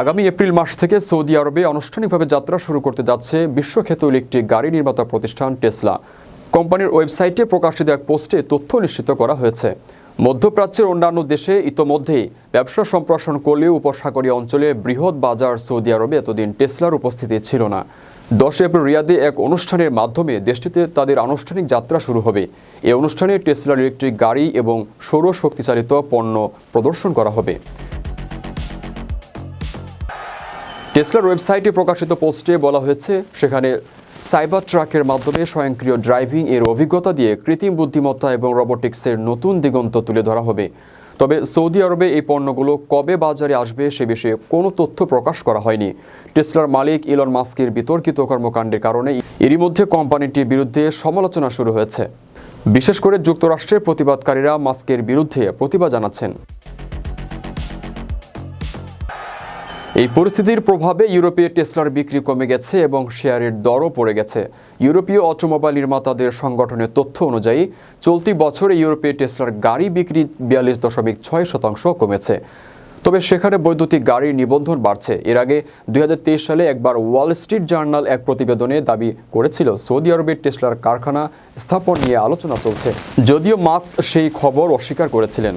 আগামী এপ্রিল মাস থেকে সৌদি আরবে আনুষ্ঠানিকভাবে যাত্রা শুরু করতে যাচ্ছে বিশ্বখ্যাত ইলেকট্রিক গাড়ি নির্মাতা প্রতিষ্ঠান টেসলা। কোম্পানির ওয়েবসাইটে প্রকাশিত এক পোস্টে তথ্য নিশ্চিত করা হয়েছে। মধ্যপ্রাচ্যের অন্যান্য দেশে ইতোমধ্যেই ব্যবসা সম্প্রসারণ করলেও উপসাগরীয় অঞ্চলে বৃহৎ বাজার সৌদি আরবে এতদিন টেসলার উপস্থিতি ছিল না। দশ এপ্রিল রিয়াদে এক অনুষ্ঠানের মাধ্যমে দেশটিতে তাদের আনুষ্ঠানিক যাত্রা শুরু হবে। এই অনুষ্ঠানে টেসলার ইলেকট্রিক গাড়ি এবং সৌর শক্তিচালিত পণ্য প্রদর্শন করা হবে। টেসলার ওয়েবসাইটে প্রকাশিত পোস্টে বলা হয়েছে, সেখানে সাইবার ট্রাকের মাধ্যমে স্বয়ংক্রিয় ড্রাইভিং এর অভিজ্ঞতা দিয়ে কৃত্রিম বুদ্ধিমত্তা এবং রোবোটিক্সের নতুন দিগন্ত তুলে ধরা হবে। তবে সৌদি আরবে এই পণ্যগুলো কবে বাজারে আসবে সে বিষয়ে কোনো তথ্য প্রকাশ করা হয়নি। টেসলার মালিক ইলন মাস্কের বিতর্কিত কর্মকাণ্ডের কারণে এরই মধ্যে কোম্পানিটির বিরুদ্ধে সমালোচনা শুরু হয়েছে। বিশেষ করে যুক্তরাষ্ট্রের প্রতিবাদকারীরা মাস্কের বিরুদ্ধে প্রতিবাদ জানাচ্ছেন। এই পরিস্থিতির প্রভাবে ইউরোপে টেসলার বিক্রি কমে গেছে এবং শেয়ারের দরও পড়ে গেছে। ইউরোপীয় অটোমোবাইল নির্মাতাদের সংগঠনের তথ্য অনুযায়ী, চলতি বছরে ইউরোপে টেসলার গাড়ি বিক্রি বিয়াল্লিশ দশমিক ছয় শতাংশ কমেছে। তবে সেখানে বৈদ্যুতিক গাড়ির নিবন্ধন বাড়ছে। এর আগে দুই হাজার তেইশ সালে একবার ওয়াল স্ট্রিট জার্নাল এক প্রতিবেদনে দাবি করেছিল, সৌদি আরবের টেসলার কারখানা স্থাপন নিয়ে আলোচনা চলছে। যদিও মাস্ক সেই খবর অস্বীকার করেছিলেন।